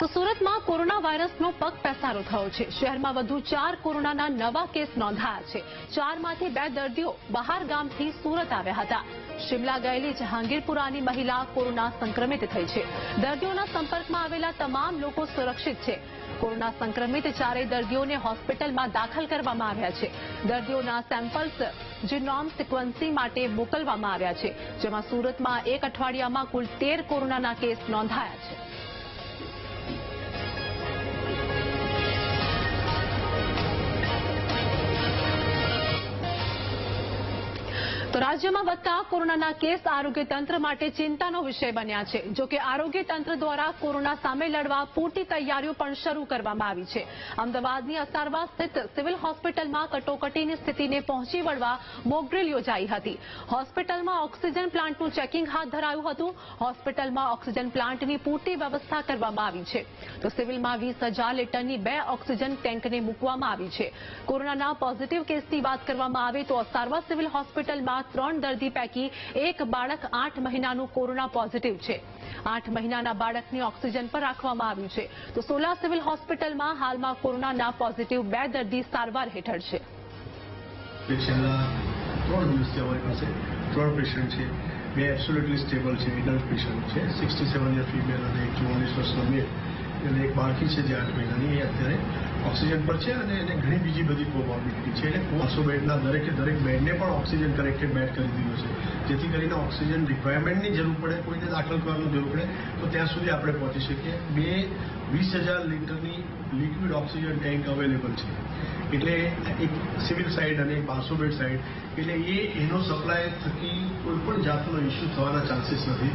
તો સુરતમાં કોરોના વાયરસનો પગ પેસારો થયો છે. શહેરમાં વધુ ચાર કોરોનાના નવા કેસ નોંધાયા છે. ચારમાંથી બે દર્દીઓ બહાર ગામથી સુરત આવ્યા હતા. શિમલા ગયેલી જહાંગીરપુરાની મહિલા કોરોના સંક્રમિત થઈ છે. દર્દીઓના સંપર્કમાં આવેલા તમામ લોકો સુરક્ષિત છે. કોરોના સંક્રમિત ચારેય દર્દીઓને હોસ્પિટલમાં દાખલ કરવામાં આવ્યા છે. દર્દીઓના સેમ્પલ્સ જીનોમ સિક્વન્સિંગ માટે મોકલવામાં આવ્યા છે. જેમાં સુરતમાં એક અઠવાડિયામાં કુલ તેર કોરોનાના કેસ નોંધાયા છે. તો રાજ્યમાં વધતા કોરોનાના કેસ આરોગ્ય તંત્ર માટે ચિંતાનો વિષય બન્યા છે. જો કે આરોગ્ય તંત્ર દ્વારા કોરોના સામે લડવા પૂરતી તૈયારીઓ પણ શરૂ કરવામાં આવી છે. અમદાવાદની અસારવા સ્થિત સિવિલ હોસ્પિટલમાં કટોકટીની સ્થિતિને પહોંચી વળવા મોકડ્રીલ યોજાઈ હતી. હોસ્પિટલમાં ઓક્સિજન પ્લાન્ટનું ચેકિંગ હાથ ધરાયું હતું. હોસ્પિટલમાં ઓક્સિજન પ્લાન્ટની પૂરતી વ્યવસ્થા કરવામાં આવી છે. તો સિવિલમાં વીસ હજાર લીટરની બે ઓક્સિજન ટેન્કને મૂકવામાં આવી છે. કોરોનાના પોઝિટિવ કેસની વાત કરવામાં આવે તો અસારવા સિવિલ હોસ્પિટલમાં ત્રણ દર્દી પૈકી એક બાળક આઠ મહિનાનું કોરોના પોઝિટિવ છે. આઠ મહિનાના બાળકને ઓક્સિજન પર રાખવામાં આવ્યું છે. તો સોલા સિવિલ હોસ્પિટલમાં હાલમાં કોરોનાના પોઝિટિવ બે દર્દી સારવાર હેઠળ છે. ત્રણ દિવસથી અમારી પાસે ત્રણ પેશન્ટ છે. બે એબ્સોલ્યુટલી સ્ટેબલ છે એડલ્ટ પેશન્ટ છે. સિક્સટી સેવન યર ફિમેલ અને ચુમ્માલીસ વર્ષનો મેલ અને એક બાળકી છે જે આઠ મહિનાની. એ અત્યારે ઓક્સિજન પર છે અને એને ઘણી બીજી બધી કોમોર્બિડિટી છે. એટલે પાંચસો બેડના દરેકે દરેક બેડને પણ ઓક્સિજન કરેક્ટેડ બેડ કરી દીધો છે. જેથી કરીને ઓક્સિજન રિક્વાયરમેન્ટની જરૂર પડે, કોઈને દાખલ કરવાની જરૂર પડે, તો ત્યાં સુધી આપણે પહોંચી શકીએ. બે, વીસ હજાર લીટરની લિક્વિડ ઓક્સિજન ટેન્ક અવેલેબલ છે. એટલે એક સિવિલ સાઇડ અને એક બારસો બેડ સાઇડ એટલે એ, એનો સપ્લાય થકી કોઈ પણ જાતનો ઇસ્યુ થવાના ચાન્સીસ નથી.